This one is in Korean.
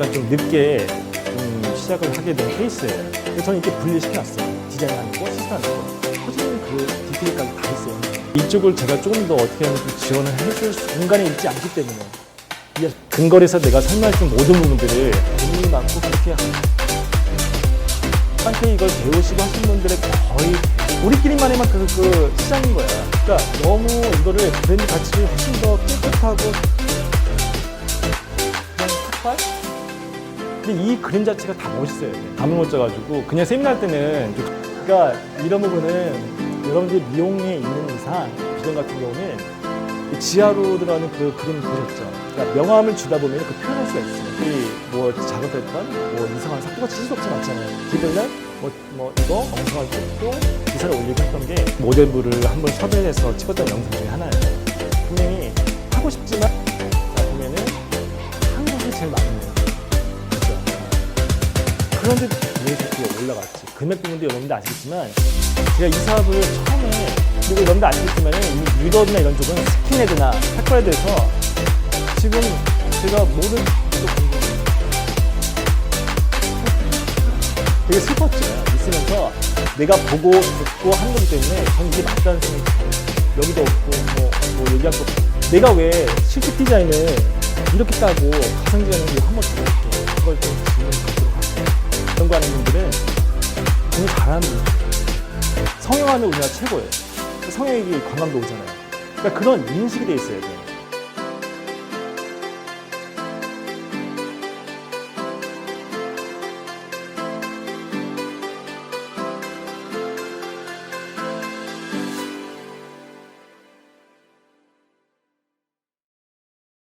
약간 좀 늦게 좀 시작을 하게 된 케이스예요. 그래서 저는 이렇게 분리시켜놨어요. 디자인하는 거, 시스템하는 거. 커지는 그 디테일까지 다 있어요. 이쪽을 제가 조금 더 어떻게 하면 좀 지원을 해줄 공간에 있지 않기 때문에 이 근거리에서 내가 설명했던 모든 부분들을 많고 그렇게 한테 이걸 배우시고 하신 분들의 거의 우리끼리만의만 그, 그 시장인 거야. 그러니까 너무 이거를 브랜드 가치를 훨씬 더 깨끗하고 그냥 삭발? 근데 이 그림 자체가 다 멋있어야 돼. 감을 못 잡아가지고 그냥 세미나 할 때는 좀- 그러니까 이런 부분은 여러분들이 미용에 있는 이상 비전 같은 경우는 이 지하로 들어가는 그 그림 보셨죠? 그러니까 명암을 주다 보면 그 표현할 수가 있어요. 이뭐 작업했던 뭐 이상한 사고가 없지 않잖아요. 기별날 뭐, 뭐 이거 엉성하게 찍고 기사를 올리고 했던 게 모델부를 한 번 섭외해서 찍었던 영상 중에 하나예요. 분명히 하고 싶지만 자, 보면은 한국이 제일 많은 그죠? 그런데 왜 이렇게 올라갔지? 금액 부분도 여러분들 아시겠지만 제가 이 사업을 처음에 그리고 여러분들 아시겠지만 이 유럽이나 이런 쪽은 스킨헤드나 탁발에대해서 지금 제가 모든. 되게 슬펐죠. 있으면서 내가 보고 듣고 하는 거기 때문에 저는 이게 맞다는 생각이 들어요. 여기도 없고 뭐, 뭐 얘기할 거. 내가 왜 실제 디자인을 이렇게 따고 가상 디자인을 한번 더 이렇게 그걸 좀 분이에요. 성형하는 우리나라 최고예요. 성형이 관광도 오잖아요. 그러니까 그런 인식이 돼 있어야 돼요.